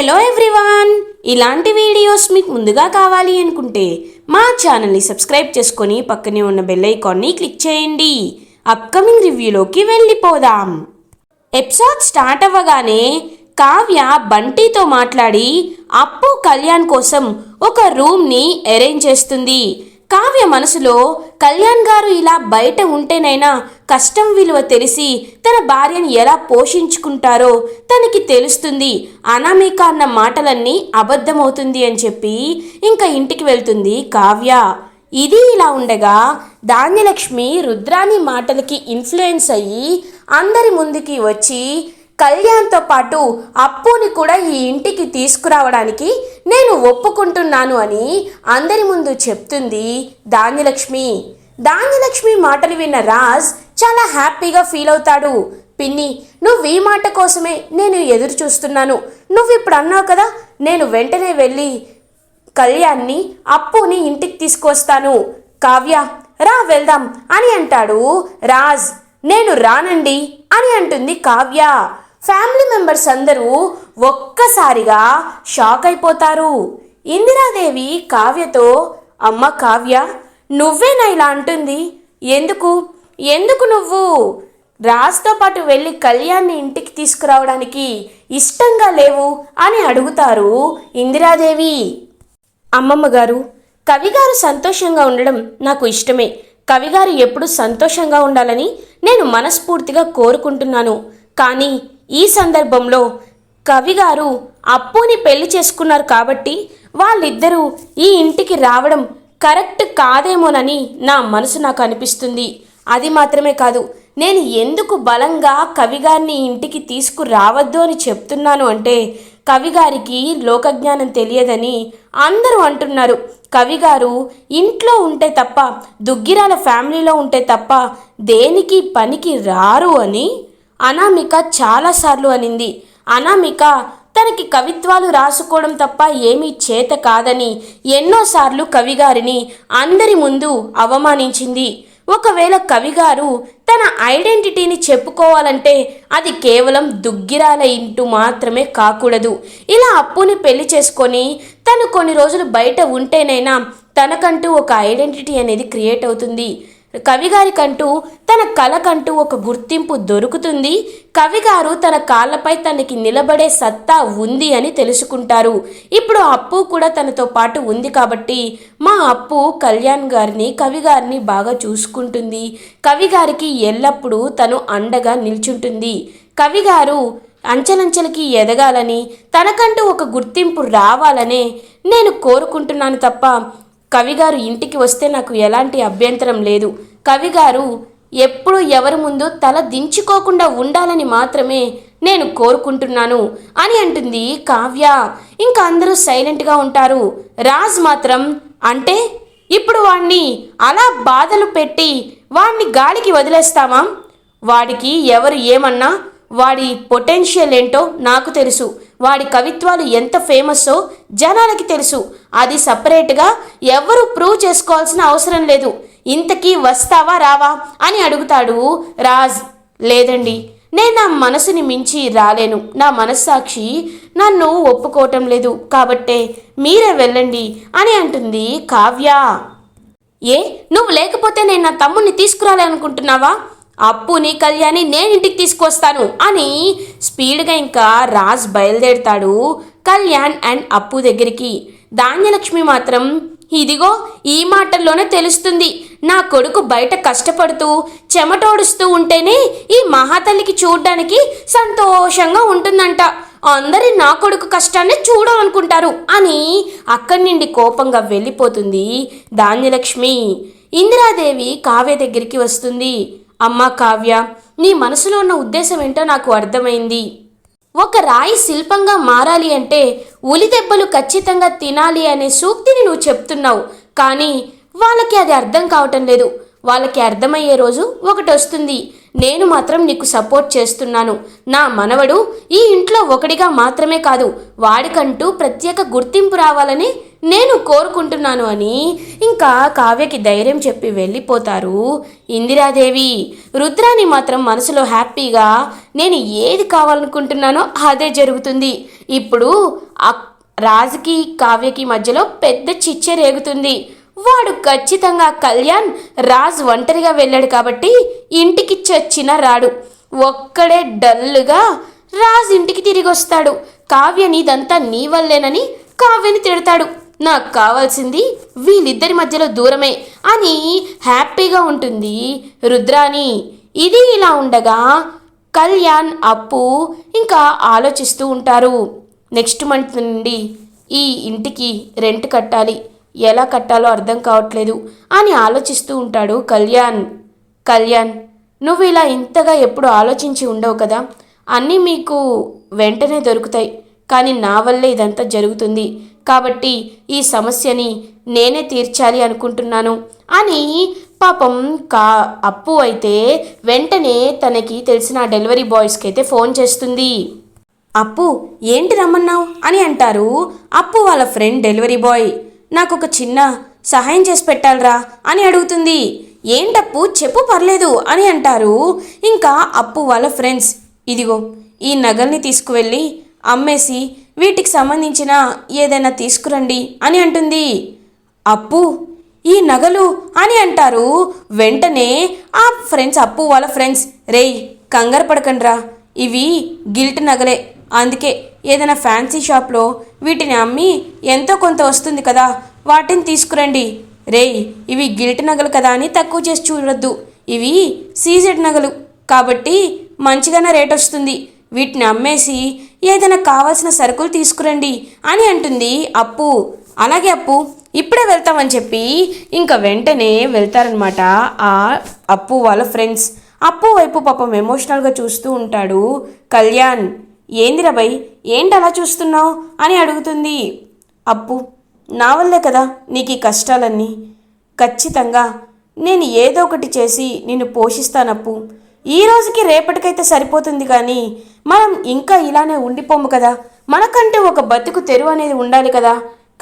Hello everyone ఇలాంటి videos మీకు ముందుగా కావాలి అనుకుంటే మా ఛానల్ని సబ్స్క్రైబ్ చేసుకొని పక్కనే ఉన్న బెల్ ఐకాన్ని క్లిక్ చేయండి. అప్కమింగ్ రివ్యూలోకి వెళ్ళిపోదాం. ఎపిసోడ్ స్టార్ట్ అవ్వగానే కావ్య బంటితో మాట్లాడి అప్పు కళ్యాణ్ కోసం ఒక రూమ్ని అరేంజ్ చేస్తుంది. కావ్య మనసులో కళ్యాణ్ గారు ఇలా బయట ఉంటేనైనా కష్టం విలువ తెలిసి తన భార్యను ఎలా పోషించుకుంటారో తనకి తెలుస్తుంది. అనామిక అన్న మాటలన్నీ అబద్ధమవుతుంది అని చెప్పి ఇంకా ఇంటికి వెళ్తుంది కావ్య. ఇది ఇలా ఉండగా ధాన్యలక్ష్మి రుద్రాని మాటలకి ఇన్ఫ్లుయెన్స్ అయ్యి అందరి ముందుకి వచ్చి కళ్యాణ్తో పాటు అప్పుని కూడా ఈ ఇంటికి తీసుకురావడానికి నేను ఒప్పుకుంటున్నాను అని అందరి ముందు చెప్తుంది ధాన్యలక్ష్మి. ధాన్యలక్ష్మి మాటలు విన్న రాజ్ చాలా హ్యాపీగా ఫీల్ అవుతాడు. పిన్ని నువ్వు ఈ మాట కోసమే నేను ఎదురు చూస్తున్నాను. నువ్వు ఇప్పుడు అన్నావు కదా నేను వెంటనే వెళ్ళి కళ్యాణ్ని అప్పుని ఇంటికి తీసుకొస్తాను కావ్య రా వెళ్దాం అని అంటాడు రాజ్. నేను రానండి అని అంటుంది కావ్య. ఫ్యామిలీ మెంబర్స్ అందరూ ఒక్కసారిగా షాక్ అయిపోతారు. ఇందిరాదేవి కావ్యతో అమ్మ కావ్య నువ్వేనా ఇలా అంటుంది? ఎందుకు? ఎందుకు నువ్వు? రాజ్తో పాటు వెళ్ళి కళ్యాణ్ని ఇంటికి తీసుకురావడానికి ఇష్టంగా లేవు అని అడుగుతారు ఇందిరాదేవి. అమ్మమ్మ గారు కవిగారు సంతోషంగా ఉండడం నాకు ఇష్టమే. కవిగారు ఎప్పుడు సంతోషంగా ఉండాలని నేను మనస్ఫూర్తిగా కోరుకుంటున్నాను. కానీ ఈ సందర్భంలో కవిగారు అప్పుని పెళ్ళి చేసుకున్నారు కాబట్టి వాళ్ళిద్దరూ ఈ ఇంటికి రావడం కరెక్ట్ కాదేమోనని నా మనసు నాకు అనిపిస్తుంది. అది మాత్రమే కాదు నేను ఎందుకు బలంగా కవిగారిని ఇంటికి తీసుకురావద్దు అని చెప్తున్నాను అంటే కవిగారికి లోకజ్ఞానం తెలియదని అందరూ అంటున్నారు. కవిగారు ఇంట్లో ఉంటే తప్ప దుగ్గిరాల ఫ్యామిలీలో ఉంటే తప్ప దేనికి పనికి రారు అని అనామిక చాలాసార్లు అనింది. అనామిక తనకి కవిత్వాలు రాసుకోవడం తప్ప ఏమీ చేత కాదని ఎన్నోసార్లు కవిగారిని అందరి ముందు అవమానించింది. ఒకవేళ కవిగారు తన ఐడెంటిటీని చెప్పుకోవాలంటే అది కేవలం దుగ్గిరాల ఇంటూ మాత్రమే కాకూడదు. ఇలా అప్పుని పెళ్ళి చేసుకొని తను కొన్ని రోజులు బయట ఉంటేనైనా తనకంటూ ఒక ఐడెంటిటీ అనేది క్రియేట్ అవుతుంది. కవిగారికంటూ తన కళకంటూ ఒక గుర్తింపు దొరుకుతుంది. కవిగారు తన కాళ్ళపై తనకి నిలబడే సత్తా ఉంది అని తెలుసుకుంటారు. ఇప్పుడు అప్పు కూడా తనతో పాటు ఉంది కాబట్టి మా అప్పు కళ్యాణ్ గారిని కవిగారిని బాగా చూసుకుంటుంది. కవిగారికి ఎల్లప్పుడూ తను అండగా నిల్చుంటుంది. కవిగారు అంచెలంచెలకి ఎదగాలని తనకంటూ ఒక గుర్తింపు రావాలనే నేను కోరుకుంటున్నాను తప్ప కవిగారు ఇంటికి వస్తే నాకు ఎలాంటి అభ్యంతరం లేదు. కవిగారు ఎప్పుడు ఎవరి ముందు తల దించుకోకుండా ఉండాలని మాత్రమే నేను కోరుకుంటున్నాను అని అంటుంది కావ్య. ఇంకా అందరూ సైలెంట్గా ఉంటారు. రాజ్ మాత్రం అంటే ఇప్పుడు వాణ్ణి అలా బాధలు పెట్టి వాణ్ణి గాలికి వదిలేస్తామా వాడికి ఎవరు ఏమన్నా వాడి పొటెన్షియల్ ఏంటో నాకు తెలుసు. వాడి కవిత్వాలు ఎంత ఫేమస్సో జనాలకి తెలుసు. అది సపరేట్గా ఎవరు ప్రూవ్ చేసుకోవాల్సిన అవసరం లేదు. ఇంతకీ వస్తావా రావా అని అడుగుతాడు రాజ్. లేదండి నేను నా మనసుని మించి రాలేను. నా మనస్సాక్షి నన్ను ఒప్పుకోవటం లేదు. కాబట్టే మీరే వెళ్ళండి అని అంటుంది కావ్య. ఏ నువ్వు లేకపోతే నేను నా తమ్ముడిని తీసుకురాలనుకుంటున్నావా అప్పుని కళ్యాణి నేను ఇంటికి తీసుకొస్తాను అని స్పీడ్గా ఇంకా రాజ్ బయలుదేరుతాడు కళ్యాణ్ అండ్ అప్పు దగ్గరికి. ధాన్యలక్ష్మి మాత్రం ఇదిగో ఈ మాటల్లోనే తెలుస్తుంది. నా కొడుకు బయట కష్టపడుతూ చెమటోడుస్తూ ఉంటేనే ఈ మహాతల్లికి చూడ్డానికి సంతోషంగా ఉంటుందంట. అందరి నా కొడుకు కష్టాన్ని చూడాలనుకుంటారు అని అక్కడి నుండి కోపంగా వెళ్ళిపోతుంది ధాన్యలక్ష్మి. ఇందిరాదేవి కావ్య దగ్గరికి వస్తుంది. అమ్మా కావ్య నీ మనసులో ఉన్న ఉద్దేశం ఏంటో నాకు అర్థమైంది. ఒక రాయి శిల్పంగా మారాలి అంటే ఉలి దెబ్బలు ఖచ్చితంగా తినాలి అనే సూక్తిని నువ్వు చెప్తున్నావు. కానీ వాళ్ళకి అది అర్థం కావటం లేదు. వాళ్ళకి అర్థమయ్యే రోజు ఒకటి వస్తుంది. నేను మాత్రం నీకు సపోర్ట్ చేస్తున్నాను. నా మనవడు ఈ ఇంట్లో ఒకడిగా మాత్రమే కాదు వాడికంటూ ప్రత్యేక గుర్తింపు రావాలని నేను కోరుకుంటున్నాను అని ఇంకా కావ్యకి ధైర్యం చెప్పి వెళ్ళిపోతారు ఇందిరాదేవి. రుద్రాని మాత్రం మనసులో హ్యాపీగా నేను ఏది కావాలనుకుంటున్నానో అదే జరుగుతుంది. ఇప్పుడు రాజుకి కావ్యకి మధ్యలో పెద్ద చిచ్చ రేగుతుంది. వాడు ఖచ్చితంగా కళ్యాణ్ రాజ్ ఒంటరిగా వెళ్ళాడు కాబట్టి ఇంటికి చచ్చిన రాడు. ఒక్కడే డల్లుగా రాజ్ ఇంటికి తిరిగి వస్తాడు కావ్య నీదంతా నీ వల్లేనని కావ్యని తిడతాడు. నాకు కావాల్సింది వీళ్ళిద్దరి మధ్యలో దూరమే అని హ్యాపీగా ఉంటుంది. రుద్రాని ఇది ఇలా ఉండగా కళ్యాణ్ అప్పు ఇంకా ఆలోచిస్తూ ఉంటారు. నెక్స్ట్ మంత్ నుండి ఈ ఇంటికి రెంట్ కట్టాలి. ఎలా కట్టాలో అర్థం కావట్లేదు అని ఆలోచిస్తూ ఉంటాడు కళ్యాణ్. కళ్యాణ్ నువ్వు ఇలా ఇంతగా ఎప్పుడు ఆలోచించి ఉండవు కదా? అన్నీ మీకు వెంటనే దొరుకుతాయి. కానీ నా వల్లే ఇదంతా జరుగుతుంది. కాబట్టి ఈ సమస్యని నేనే తీర్చాలి అనుకుంటున్నాను అని పాపం కా అప్పు అయితే వెంటనే తనకి తెలిసిన డెలివరీ బాయ్స్కి అయితే ఫోన్ చేస్తుంది. అప్పు ఏంటి రమ్మన్నావు? అని అంటారు అప్పు వాళ్ళ ఫ్రెండ్ డెలివరీ బాయ్. నాకు ఒక చిన్న సహాయం చేసి పెట్టాలరా అని అడుగుతుంది. ఏంటప్పు? చెప్పు పర్లేదు అని అంటారు. ఇంకా అప్పు వాళ్ళ ఫ్రెండ్స్. ఇదిగో ఈ నగల్ని తీసుకువెళ్ళి అమ్మేసి వీటికి సంబంధించిన ఏదైనా తీసుకురండి అని అంటుంది. అప్పు? ఈ నగలు? అని అంటారు. వెంటనే ఆ ఫ్రెండ్స్ అప్పు వాళ్ళ ఫ్రెండ్స్ రేయ్ కంగారు పడకండ్రా. ఇవి గిల్ట్ నగలే. అందుకే ఏదైనా ఫ్యాన్సీ షాప్లో వీటిని అమ్మి ఎంతో కొంత వస్తుంది కదా వాటిని తీసుకురండి. రేయ్ ఇవి గిల్ట్ నగలు కదా అని తక్కువ చేసి చూడొద్దు. ఇవి సీజెడ్ నగలు. కాబట్టి మంచిగానే రేట్ వస్తుంది. వీటిని అమ్మేసి ఏదైనా కావాల్సిన సరుకులు తీసుకురండి అని అంటుంది అప్పు. అలాగే అప్పు ఇప్పుడే వెళ్తామని చెప్పి ఇంకా వెంటనే వెళ్తారనమాట ఆ అప్పు వాళ్ళ ఫ్రెండ్స్. అప్పు వైపు పాపం ఎమోషనల్గా చూస్తూ ఉంటాడు కళ్యాణ్. ఏందిరా ఏంటలా ఏంటి అలా చూస్తున్నావు? అని అడుగుతుంది. అప్పు నా వల్లే కదా నీకు ఈ కష్టాలన్నీ. ఖచ్చితంగా నేను ఏదో ఒకటి చేసి నిన్ను పోషిస్తానప్పు. ఈ రోజుకి రేపటికైతే సరిపోతుంది కానీ మనం ఇంకా ఇలానే ఉండిపోము కదా. మనకంటే ఒక బతుకు తెరువు అనేది ఉండాలి కదా.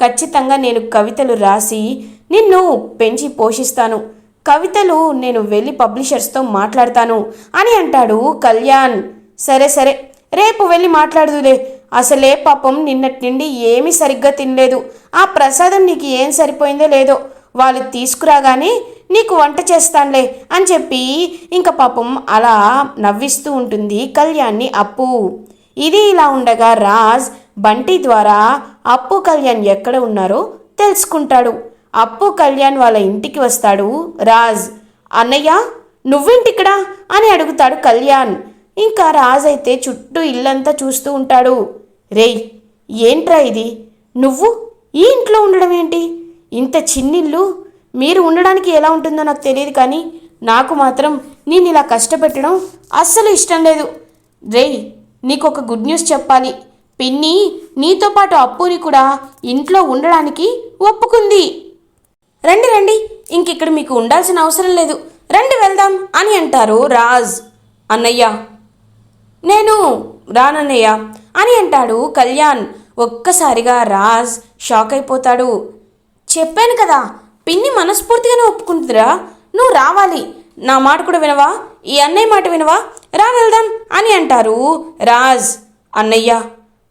ఖచ్చితంగా నేను కవితలు రాసి నిన్ను పెంచి పోషిస్తాను. కవితలు నేను వెళ్ళి పబ్లిషర్స్తో మాట్లాడతాను అని అంటాడు కళ్యాణ్. సరే సరే రేపు వెళ్ళి మాట్లాడుదులే. అసలే పాపం నిన్నటి నుండి ఏమీ సరిగ్గా తినలేదు. ఆ ప్రసాదం నీకు ఏం సరిపోయిందో లేదో వాళ్ళు తీసుకురాగానే నీకు వంట చేస్తానులే అని చెప్పి ఇంకా పాపం అలా నవ్విస్తూ ఉంటుంది కళ్యాణ్ని అప్పు. ఇది ఇలా ఉండగా రాజ్ బంటి ద్వారా అప్పు కళ్యాణ్ ఎక్కడ ఉన్నారో తెలుసుకుంటాడు. అప్పు కళ్యాణ్ వాళ్ళ ఇంటికి వస్తాడు. రాజ్ అన్నయ్య నువ్వేంటిక్కడ? అని అడుగుతాడు కళ్యాణ్. ఇంకా రాజ్ అయితే చుట్టూ ఇల్లంతా చూస్తూ ఉంటాడు. రేయ్ ఏంట్రా ఇది? నువ్వు? ఈ ఇంట్లో ఉండడం ఏంటి? ఇంత చిన్నిల్లు? మీరు ఉండడానికి ఎలా ఉంటుందో నాకు తెలియదు కానీ నాకు మాత్రం నేను ఇలా కష్టపెట్టడం అస్సలు ఇష్టం లేదు. రేయ్ నీకు ఒక గుడ్ న్యూస్ చెప్పాలి. పిన్ని నీతో పాటు అప్పుని కూడా ఇంట్లో ఉండడానికి ఒప్పుకుంది. రండి రండి. ఇంకిక్కడ మీకు ఉండాల్సిన అవసరం లేదు. రండి వెళ్దాం అని అంటారు రాజ్. అన్నయ్య నేను రానన్నయ్య అని అంటాడు కళ్యాణ్. ఒక్కసారిగా రాజ్ షాక్ అయిపోతాడు. చెప్పాను కదా పిన్ని మనస్ఫూర్తిగానే ఒప్పుకుంటుందిరా. నువ్వు రావాలి. నా మాట కూడా వినవా? ఈ అన్నయ్య మాట వినవా? రా వెళ్దాం అని అంటారు రాజ్. అన్నయ్య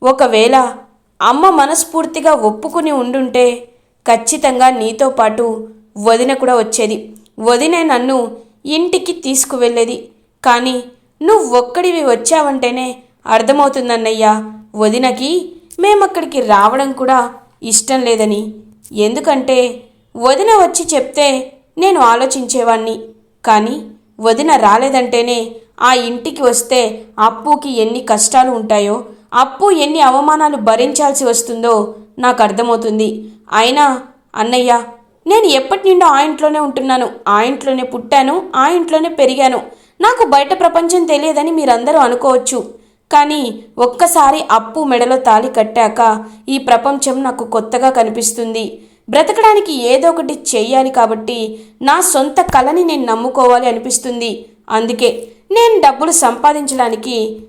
ఒకవేళ అమ్మ మనస్ఫూర్తిగా ఒప్పుకుని ఉండుంటే ఖచ్చితంగా నీతో పాటు వదిన కూడా వచ్చేది. వదినే నన్ను ఇంటికి తీసుకువెళ్ళేది. కానీ నువ్వు ఒక్కడివి వచ్చావంటేనే అర్థమవుతుందన్నయ్యా. వదినకి మేమక్కడికి రావడం కూడా ఇష్టం లేదని. ఎందుకంటే వదిన వచ్చి చెప్తే నేను ఆలోచించేవాణ్ణి. కానీ వదిన రాలేదంటేనే ఆ ఇంటికి వస్తే అప్పుకి ఎన్ని కష్టాలు ఉంటాయో అప్పు ఎన్ని అవమానాలు భరించాల్సి వస్తుందో నాకు అర్థమవుతుంది అయినా అన్నయ్య నేను ఎప్పటి నుండో ఆ ఇంట్లోనే ఉంటున్నాను. ఆ ఇంట్లోనే పుట్టాను ఆ ఇంట్లోనే పెరిగాను. నాకు బయట ప్రపంచం తెలియదని మీరందరూ అనుకోవచ్చు. కానీ ఒక్కసారి అప్పు మెడలో తాళి కట్టాక ఈ ప్రపంచం నాకు కొత్తగా కనిపిస్తుంది. బ్రతకడానికి ఏదో ఒకటి చెయ్యాలి కాబట్టి నా సొంత కళని నేను నమ్ముకోవాలి అనిపిస్తుంది. అందుకే నేను డబ్బులు సంపాదించడానికి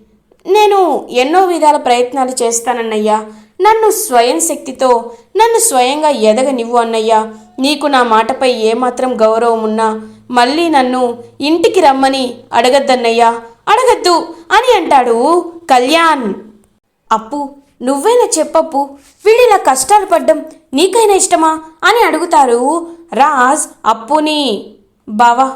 నేను ఎన్నో విధాల ప్రయత్నాలు చేస్తానన్నయ్యా. నన్ను స్వయం శక్తితో నన్ను స్వయంగా ఎదగనివ్వు అన్నయ్యా. నీకు నా మాటపై ఏమాత్రం గౌరవం ఉన్నా మళ్ళీ నన్ను ఇంటికి రమ్మని అడగద్దన్నయ్యా. అడగద్దు అని అంటాడు కళ్యాణ్. అప్పు నువ్వైనా చెప్పప్పు? వీళ్ళిలా ఇలా కష్టాలు పడ్డం నీకైనా ఇష్టమా? అని అడుగుతారు రాజ్ అప్పుని. బావా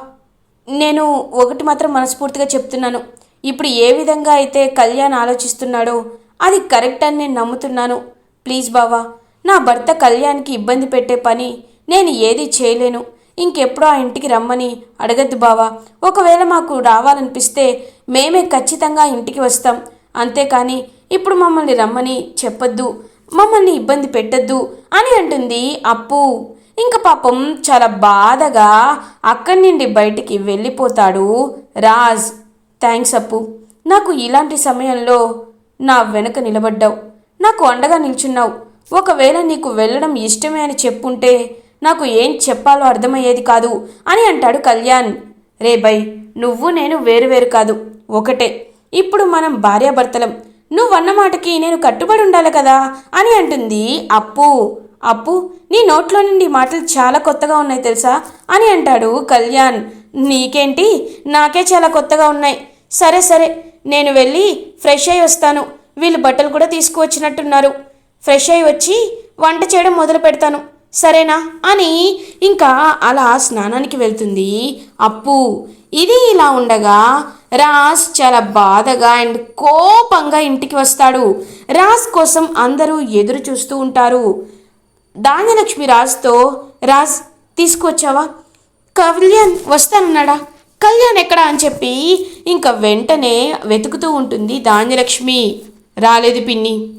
నేను ఒకటి మాత్రం మనస్ఫూర్తిగా చెప్తున్నాను. ఇప్పుడు ఏ విధంగా అయితే కళ్యాణ్ ఆలోచిస్తున్నాడో అది కరెక్ట్ అని నేను నమ్ముతున్నాను. ప్లీజ్ బావా నా భర్త కళ్యాణ్కి ఇబ్బంది పెట్టే పని నేను ఏది చేయలేను. ఇంకెప్పుడు ఆ ఇంటికి రమ్మని అడగద్దు బావా. ఒకవేళ మాకు రావాలనిపిస్తే మేమే ఖచ్చితంగా ఇంటికి వస్తాం. అంతేకాని ఇప్పుడు మమ్మల్ని రమ్మని చెప్పొద్దు. మమ్మల్ని ఇబ్బంది పెట్టద్దు అని అంటుంది అప్పు. ఇంక పాపం చాలా బాధగా అక్కడి నుండి బయటికి వెళ్ళిపోతాడు రాజ్. థ్యాంక్స్ అప్పు. నాకు ఇలాంటి సమయంలో నా వెనక నిలబడ్డావు. నాకు అండగా నిల్చున్నావు. ఒకవేళ నీకు వెళ్ళడం ఇష్టమే అని చెప్పుంటే నాకు ఏం చెప్పాలో అర్థమయ్యేది కాదు అని అంటాడు కళ్యాణ్. రే బై నువ్వు నేను వేరువేరు కాదు ఒకటే. ఇప్పుడు మనం భార్యాభర్తలం. నువ్వన్న మాటకి నేను కట్టుబడి ఉండాలి కదా అని అంటుంది అప్పు. అప్పు నీ నోట్లో నుండి మాటలు చాలా కొత్తగా ఉన్నాయి తెలుసా అని అంటాడు కళ్యాణ్. నీకేంటి? నాకే చాలా కొత్తగా ఉన్నాయి. సరే సరే నేను వెళ్ళి ఫ్రెష్ అయి వస్తాను. వీళ్ళు బట్టలు కూడా తీసుకువచ్చినట్టున్నారు. ఫ్రెష్ అయి వచ్చి వంట చేయడం మొదలు పెడతాను సరేనా? అని ఇంకా అలా స్నానానికి వెళ్తుంది. అప్పు ఇది ఇలా ఉండగా రాజ్ చాలా బాధగా అండ్ కోపంగా ఇంటికి వస్తాడు. రాజ్ కోసం అందరూ ఎదురు చూస్తూ ఉంటారు. ధాన్యలక్ష్మి రాజ్తో రాజ్ తీసుకొచ్చావా కళ్యాణ్ వస్తానన్నాడా? కళ్యాణ్ ఎక్కడా? అని చెప్పి ఇంకా వెంటనే వెతుకుతూ ఉంటుంది ధాన్యలక్ష్మి. రాలేదు పిన్ని.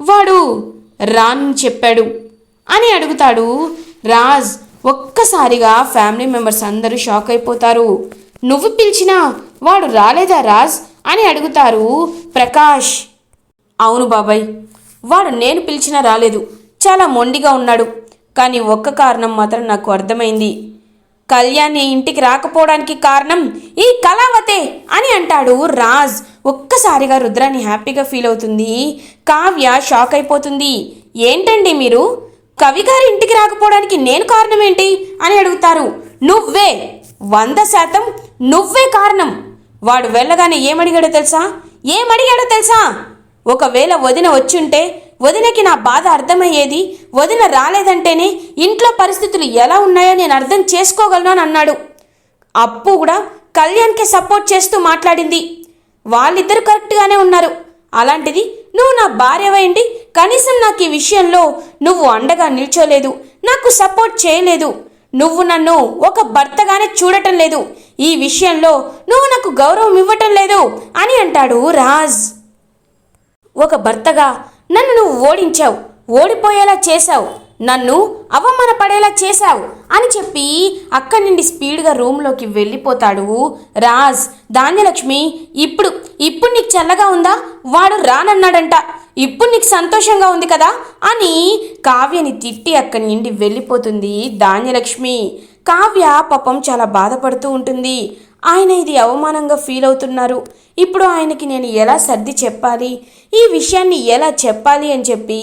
వాడు రాన్ చెప్పాడు. అని అడుగుతాడు రాజ్. ఒక్కసారిగా ఫ్యామిలీ మెంబర్స్ అందరూ షాక్ అయిపోతారు. నువ్వు పిలిచినా వాడు రాలేదా రాజ్? అని అడుగుతారు ప్రకాష్. అవును బాబాయ్ వాడు నేను పిలిచినా రాలేదు. చాలా మొండిగా ఉన్నాడు. కానీ ఒక్క కారణం మాత్రం నాకు అర్థమైంది. కళ్యాణ్ ఇంటికి రాకపోవడానికి కారణం ఈ కళావతే అని అంటాడు రాజ్. ఒక్కసారిగా రుద్రాని హ్యాపీగా ఫీల్ అవుతుంది. కావ్య షాక్ అయిపోతుంది. ఏంటండి మీరు? కవి గారి ఇంటికి రాకపోవడానికి నేను కారణం ఏంటి అని అడుగుతారు. నువ్వే. వంద శాతం నువ్వే కారణం. వాడు వెళ్ళగానే ఏమడిగాడో తెలుసా? ఏమడిగాడో తెలుసా? ఒకవేళ వదిన వచ్చుంటే వదినకి నా బాధ అర్థమయ్యేది వదిన రాలేదంటేనే ఇంట్లో పరిస్థితులు ఎలా ఉన్నాయో నేను అర్థం చేసుకోగలను అని అన్నాడు. అప్పు కూడా కళ్యాణ్కి సపోర్ట్ చేస్తూ మాట్లాడింది. వాళ్ళిద్దరూ కరెక్ట్గానే ఉన్నారు. అలాంటిది నువ్వు నా భార్యవైండి కనీసం నాకు ఈ విషయంలో నువ్వు అండగా నిల్చోలేదు. నాకు సపోర్ట్ చేయలేదు. నువ్వు నన్ను ఒక భర్తగానే చూడటం లేదు. ఈ విషయంలో నువ్వు నాకు గౌరవం ఇవ్వటం లేదు అని అంటాడు రాజ్. ఒక భర్తగా నన్ను నువ్వు ఓడించావు. ఓడిపోయేలా చేశావు. నన్ను అవమానపడేలా చేశావు అని చెప్పి అక్కడి నుండి స్పీడ్గా రూమ్లోకి వెళ్ళిపోతాడు. రాజ్ ధాన్యలక్ష్మి ఇప్పుడు ఇప్పుడు నీకు చల్లగా ఉందా? వాడు రానన్నాడంట. ఇప్పుడు నీకు సంతోషంగా ఉంది కదా? అని కావ్యని తిట్టి అక్కడి నుండి వెళ్ళిపోతుంది ధాన్యలక్ష్మి. కావ్య పాపం చాలా బాధపడుతూ ఉంటుంది. ఆయన ఇది అవమానంగా ఫీల్ అవుతున్నారు. ఇప్పుడు ఆయనకి నేను ఎలా సర్ది చెప్పాలి? ఈ విషయాన్ని ఎలా చెప్పాలి అని చెప్పి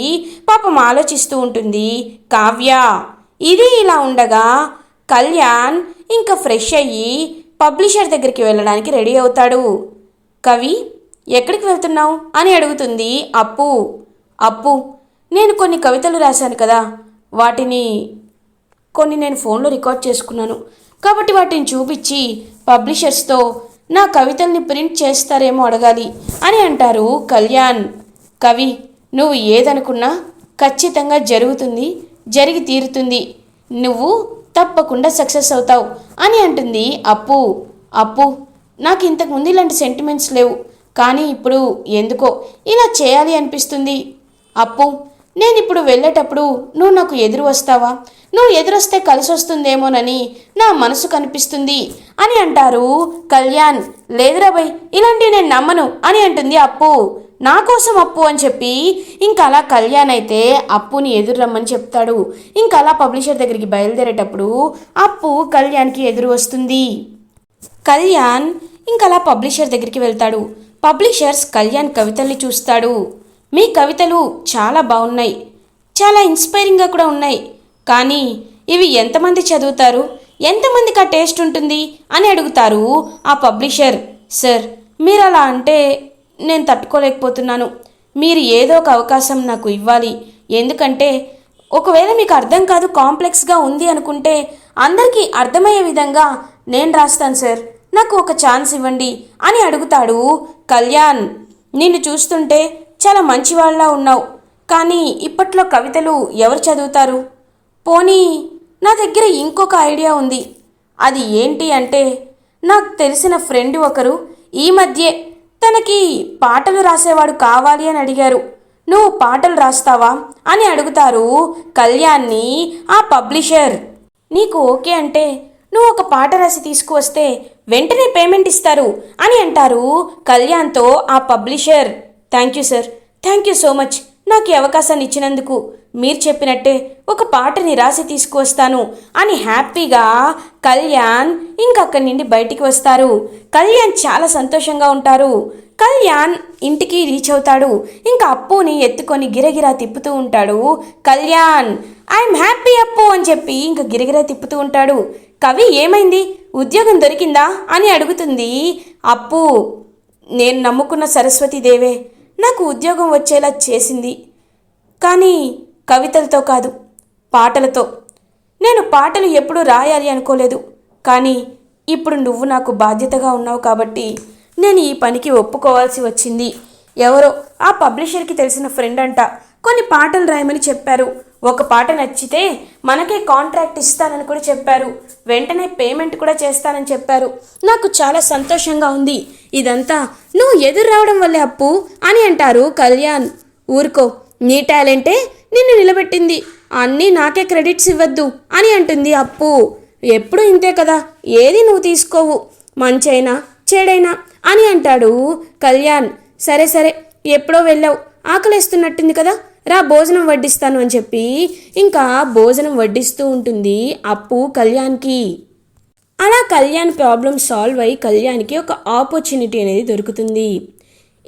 పాపం ఆలోచిస్తూ ఉంటుంది. కావ్య ఇది ఇలా ఉండగా కళ్యాణ్ ఇంకా ఫ్రెష్ అయ్యి పబ్లిషర్ దగ్గరికి వెళ్ళడానికి రెడీ అవుతాడు. కవి ఎక్కడికి వెళ్తున్నావు? అని అడుగుతుంది అప్పు. అప్పు నేను కొన్ని కవితలు రాశాను కదా వాటిని కొన్ని నేను ఫోన్లో రికార్డ్ చేసుకున్నాను. కాబట్టి వాటిని చూపించి పబ్లిషర్స్తో నా కవితల్ని ప్రింట్ చేస్తారేమో అడగాలి అని అంటారు కళ్యాణ్. కవి నువ్వు ఏదనుకున్నా ఖచ్చితంగా జరుగుతుంది జరిగి తీరుతుంది. నువ్వు తప్పకుండా సక్సెస్ అవుతావు అని అంటుంది అప్పు. అప్పు నాకు ఇంతకుముందు ఇలాంటి సెంటిమెంట్స్ లేవు కానీ ఇప్పుడు ఎందుకో ఇలా చేయాలి అనిపిస్తుంది. అప్పు నేను ఇప్పుడు వెళ్ళేటప్పుడు నువ్వు నాకు ఎదురు వస్తావా? నువ్వు ఎదురొస్తే కలిసి వస్తుందేమోనని నా మనసు కనిపిస్తుంది అని అంటారు. కళ్యాణ్ లేదురా బై ఇలాంటివి నేను నమ్మను అని అంటుంది అప్పు. నా కోసం అప్పు అని చెప్పి ఇంకా అలా కళ్యాణ్ అయితే అప్పుని ఎదురు రమ్మని చెప్తాడు. ఇంకా అలా పబ్లిషర్ దగ్గరికి బయలుదేరేటప్పుడు అప్పు కళ్యాణ్కి ఎదురు వస్తుంది. కళ్యాణ్ ఇంకా అలా పబ్లిషర్ దగ్గరికి వెళ్తాడు. పబ్లిషర్స్ కళ్యాణ్ కవితల్ని చూస్తాడు. మీ కవితలు చాలా బాగున్నాయి చాలా ఇన్స్పైరింగ్గా కూడా ఉన్నాయి. కానీ ఇవి ఎంతమంది చదువుతారు? ఎంతమందికి ఆ టేస్ట్ ఉంటుంది? అని అడుగుతారు ఆ పబ్లిషర్. సార్ మీరు అలా అంటే నేను తట్టుకోలేకపోతున్నాను. మీరు ఏదో ఒక అవకాశం నాకు ఇవ్వాలి. ఎందుకంటే ఒకవేళ మీకు అర్థం కాదు కాంప్లెక్స్గా ఉంది అనుకుంటే అందరికీ అర్థమయ్యే విధంగా నేను రాస్తాను సార్. నాకు ఒక ఛాన్స్ ఇవ్వండి అని అడుగుతాడు కళ్యాణ్. నిన్ను చూస్తుంటే చాలా మంచివాళ్ళలా ఉన్నావు. కానీ ఇప్పట్లో కవితలు ఎవరు చదువుతారు? పోనీ నా దగ్గర ఇంకొక ఐడియా ఉంది. అది ఏంటి అంటే నాకు తెలిసిన ఫ్రెండ్ ఒకరు ఈ మధ్యే తనకి పాటలు రాసేవాడు కావాలి అని అడిగారు. నువ్వు పాటలు రాస్తావా? అని అడుగుతారు కళ్యాణ్ని ఆ పబ్లిషర్. నీకు ఓకే అంటే నువ్వు ఒక పాట రాసి తీసుకువస్తే వెంటనే పేమెంట్ ఇస్తారు అని అంటారు కళ్యాణ్తో ఆ publisher. Thank you sir. Thank you so much. నాకు ఈ అవకాశాన్ని ఇచ్చినందుకు. మీరు చెప్పినట్టే ఒక పాటని రాసి తీసుకువస్తాను అని హ్యాపీగా కళ్యాణ్ ఇంకక్కడి నుండి బయటికి వస్తారు. కళ్యాణ్ చాలా సంతోషంగా ఉంటారు. కళ్యాణ్ ఇంటికి రీచ్ అవుతాడు. ఇంకా అప్పుని ఎత్తుకొని గిరగిరా తిప్పుతూ ఉంటాడు. కళ్యాణ్ ఐఎమ్ హ్యాపీ అప్పు అని చెప్పి ఇంకా గిరగిరా తిప్పుతూ ఉంటాడు. కవి ఏమైంది? ఉద్యోగం దొరికిందా? అని అడుగుతుంది అప్పు. నేను నమ్ముకున్న సరస్వతీదేవే. నాకు ఉద్యోగం వచ్చేలా చేసింది. కానీ కవితలతో కాదు పాటలతో. నేను పాటలు ఎప్పుడూ రాయాలి అనుకోలేదు. కానీ ఇప్పుడు నువ్వు నాకు బాధ్యతగా ఉన్నావు కాబట్టి నేను ఈ పనికి ఒప్పుకోవాల్సి వచ్చింది. ఎవరో ఆ పబ్లిషర్కి తెలిసిన ఫ్రెండ్ అంట కొన్ని పాటలు రాయమని చెప్పారు. ఒక పాట నచ్చితే మనకే కాంట్రాక్ట్ ఇస్తానని కూడా చెప్పారు. వెంటనే పేమెంట్ కూడా చేస్తానని చెప్పారు. నాకు చాలా సంతోషంగా ఉంది. ఇదంతా నువ్వు ఎదురు రావడం వల్లే అప్పు అని అంటారు కళ్యాణ్. ఊరుకో నీ టాలెంటే నిన్ను నిలబెట్టింది. అన్నీ నాకే క్రెడిట్స్ ఇవ్వద్దు అని అంటుంది అప్పు. ఎప్పుడు ఇంతే కదా ఏది నువ్వు తీసుకోవు. మంచైనా చెడైనా అని అంటాడు కళ్యాణ్. సరే సరే ఎప్పుడో వెళ్ళావు. ఆకలేస్తున్నట్టుంది కదా రా భోజనం వడ్డిస్తాను అని చెప్పి ఇంకా భోజనం వడ్డిస్తూ ఉంటుంది అప్పు కళ్యాణ్కి. అలా కళ్యాణ్ ప్రాబ్లం సాల్వ్ అయ్యి కళ్యాణ్కి ఒక ఆపర్చునిటీ అనేది దొరుకుతుంది.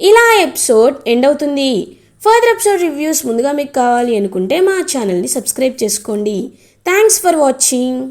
ఇలా ఎపిసోడ్ ఎండ్ అవుతుంది. ఫర్దర్ ఎపిసోడ్ రివ్యూస్ ముందుగా మీకు కావాలి అనుకుంటే మా ఛానల్ని సబ్స్క్రైబ్ చేసుకోండి. Thanks for watching